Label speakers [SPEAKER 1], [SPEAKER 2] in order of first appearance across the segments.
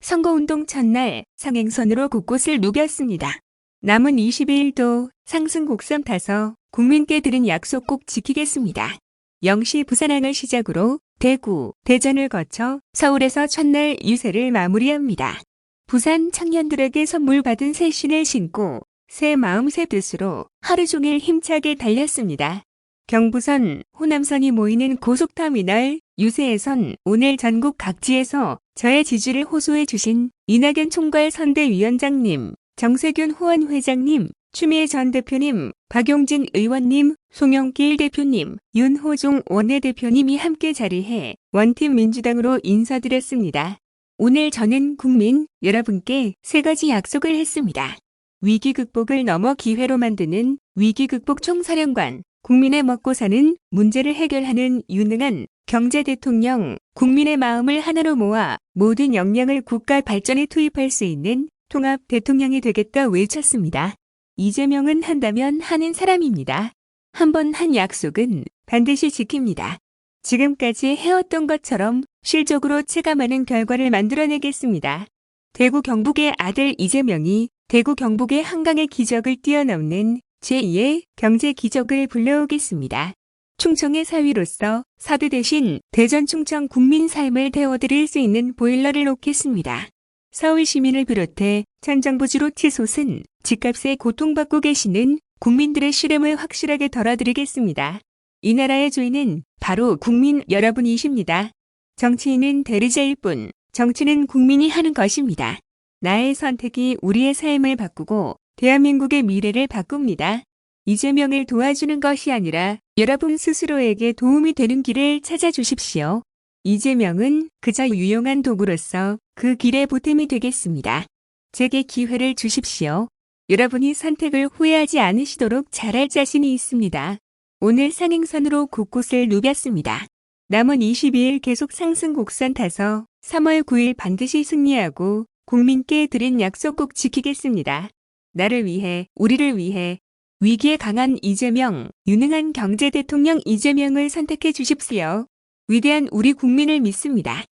[SPEAKER 1] 선거운동 첫날 상행선으로 곳곳을 누볐습니다. 남은 22일도 상승 곡선 타서 국민께 드린 약속 꼭 지키겠습니다. 0시 부산항을 시작으로 대구, 대전을 거쳐 서울에서 첫날 유세를 마무리합니다. 부산 청년들에게 선물 받은 새 신을 신고 새 마음 새 뜻으로 하루 종일 힘차게 달렸습니다. 경부선, 호남선이 모이는 고속터미널 유세에선 오늘 전국 각지에서 저의 지지를 호소해 주신 이낙연 총괄 선대위원장님, 정세균 호원 회장님, 추미애 전 대표님, 박용진 의원님, 송영길 대표님, 윤호종 원내대표님이 함께 자리해 원팀 민주당으로 인사드렸습니다. 오늘 저는 국민 여러분께 세 가지 약속을 했습니다. 위기 극복을 넘어 기회로 만드는 위기 극복 총사령관, 국민의 먹고 사는 문제를 해결하는 유능한 경제 대통령, 국민의 마음을 하나로 모아 모든 역량을 국가 발전에 투입할 수 있는 통합 대통령이 되겠다 외쳤습니다. 이재명은 한다면 하는 사람입니다. 한 번한 약속은 반드시 지킵니다. 지금까지 해왔던 것처럼 실적으로 체감하는 결과를 만들어내겠습니다. 대구 경북의 아들 이재명이 대구 경북의 한강의 기적을 뛰어넘는 제2의 경제 기적을 불러오겠습니다. 충청의 사위로서 사드 대신 대전 충청 국민 삶을 데워드릴 수 있는 보일러를 놓겠습니다. 서울 시민을 비롯해 천정부지로 치솟은 집값에 고통받고 계시는 국민들의 시름을 확실하게 덜어드리겠습니다. 이 나라의 주인은 바로 국민 여러분이십니다. 정치인은 대리자일 뿐, 정치는 국민이 하는 것입니다. 나의 선택이 우리의 삶을 바꾸고 대한민국의 미래를 바꿉니다. 이재명을 도와주는 것이 아니라 여러분 스스로에게 도움이 되는 길을 찾아주십시오. 이재명은 그저 유용한 도구로서 그 길에 보탬이 되겠습니다. 제게 기회를 주십시오. 여러분이 선택을 후회하지 않으시도록 잘할 자신이 있습니다. 오늘 상행선으로 곳곳을 누볐습니다. 남은 22일 계속 상승 곡선 타서 3월 9일 반드시 승리하고 국민께 드린 약속 꼭 지키겠습니다. 나를 위해, 우리를 위해 위기에 강한 이재명, 유능한 경제 대통령 이재명을 선택해 주십시오. 위대한 우리 국민을 믿습니다.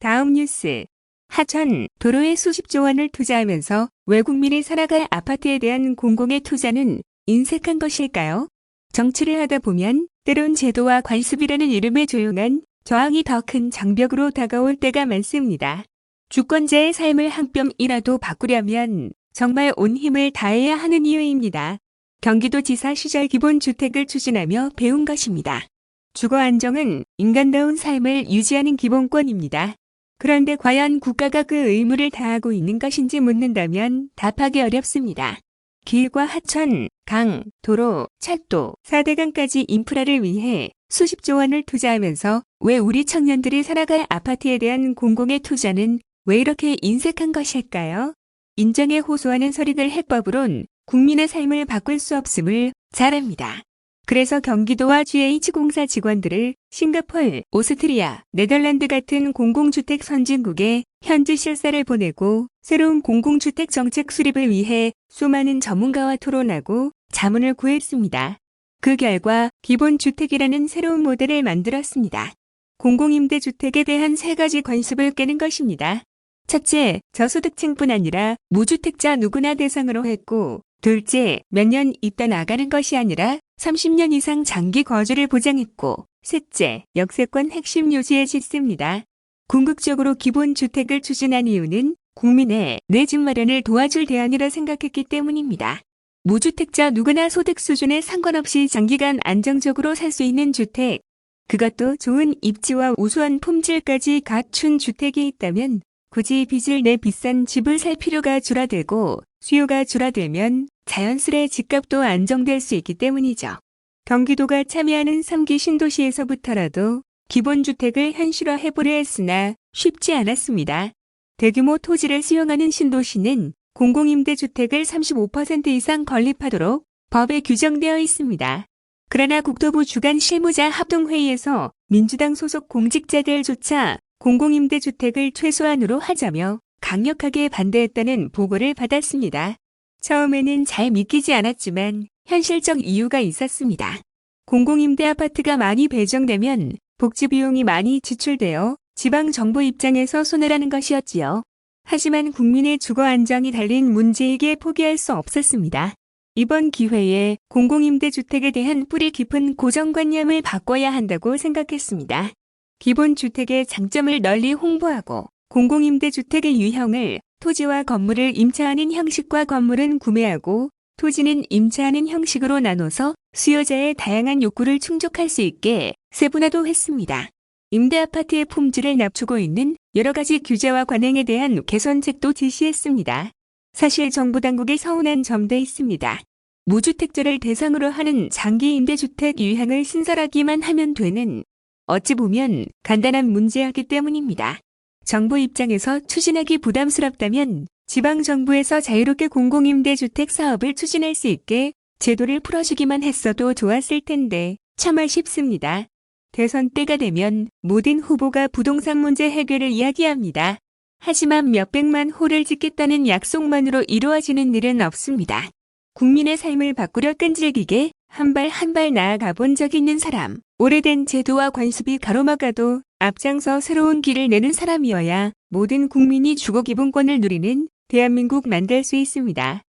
[SPEAKER 1] 다음 뉴스. 하천, 도로에 수십조 원을 투자하면서 외국민이 살아갈 아파트에 대한 공공의 투자는 인색한 것일까요? 정치를 하다 보면 때론 제도와 관습이라는 이름의 조용한 저항이 더 큰 장벽으로 다가올 때가 많습니다. 주권자의 삶을 한 뼘이라도 바꾸려면 정말 온 힘을 다해야 하는 이유입니다. 경기도지사 시절 기본주택을 추진하며 배운 것입니다. 주거 안정은 인간다운 삶을 유지하는 기본권입니다. 그런데 과연 국가가 그 의무를 다하고 있는 것인지 묻는다면 답하기 어렵습니다. 길과 하천, 강, 도로, 철도, 4대강까지 인프라를 위해 수십조 원을 투자하면서 왜 우리 청년들이 살아갈 아파트에 대한 공공의 투자는 왜 이렇게 인색한 것일까요? 인정에 호소하는 서리들 해법으론 국민의 삶을 바꿀 수 없음을 잘 압니다. 그래서 경기도와 GH공사 직원들을 싱가폴, 오스트리아, 네덜란드 같은 공공주택 선진국에 현지 실사를 보내고 새로운 공공주택 정책 수립을 위해 수많은 전문가와 토론하고 자문을 구했습니다. 그 결과 기본주택이라는 새로운 모델을 만들었습니다. 공공임대주택에 대한 세 가지 관습을 깨는 것입니다. 첫째, 저소득층뿐 아니라 무주택자 누구나 대상으로 했고, 둘째, 몇 년 있다 나가는 것이 아니라 30년 이상 장기 거주를 보장했고, 셋째, 역세권 핵심 요지에 짓습니다. 궁극적으로 기본주택을 추진한 이유는 국민의 내 집 마련을 도와줄 대안이라 생각했기 때문입니다. 무주택자 누구나 소득 수준에 상관없이 장기간 안정적으로 살 수 있는 주택, 그것도 좋은 입지와 우수한 품질까지 갖춘 주택이 있다면 굳이 빚을 내 비싼 집을 살 필요가 줄어들고 수요가 줄어들면 자연스레 집값도 안정될 수 있기 때문이죠. 경기도가 참여하는 3기 신도시에서부터라도 기본주택을 현실화해보려 했으나 쉽지 않았습니다. 대규모 토지를 수용하는 신도시는 공공임대주택을 35% 이상 건립하도록 법에 규정되어 있습니다. 그러나 국토부 주간 실무자 합동회의에서 민주당 소속 공직자들조차 공공임대주택을 최소한으로 하자며 강력하게 반대했다는 보고를 받았습니다. 처음에는 잘 믿기지 않았지만 현실적 이유가 있었습니다. 공공임대 아파트가 많이 배정되면 복지 비용이 많이 지출되어 지방 정부 입장에서 손해라는 것이었지요. 하지만 국민의 주거 안정이 달린 문제에게 포기할 수 없었습니다. 이번 기회에 공공임대주택에 대한 뿌리 깊은 고정관념을 바꿔야 한다고 생각했습니다. 기본 주택의 장점을 널리 홍보하고 공공임대주택의 유형을 토지와 건물을 임차하는 형식과 건물은 구매하고 토지는 임차하는 형식으로 나눠서 수요자의 다양한 욕구를 충족할 수 있게 세분화도 했습니다. 임대 아파트의 품질을 낮추고 있는 여러 가지 규제와 관행에 대한 개선책도 지시했습니다. 사실 정부 당국이 서운한 점도 있습니다. 무주택자를 대상으로 하는 장기 임대주택 유형을 신설하기만 하면 되는 어찌 보면 간단한 문제였기 때문입니다. 정부 입장에서 추진하기 부담스럽다면 지방정부에서 자유롭게 공공임대주택 사업을 추진할 수 있게 제도를 풀어주기만 했어도 좋았을 텐데 참 아쉽습니다. 대선 때가 되면 모든 후보가 부동산 문제 해결을 이야기합니다. 하지만 몇백만 호를 짓겠다는 약속만으로 이루어지는 일은 없습니다. 국민의 삶을 바꾸려 끈질기게 한 발 한 발 나아가 본 적 있는 사람, 오래된 제도와 관습이 가로막아도 앞장서 새로운 길을 내는 사람이어야 모든 국민이 주거 기본권을 누리는 대한민국 만들 수 있습니다.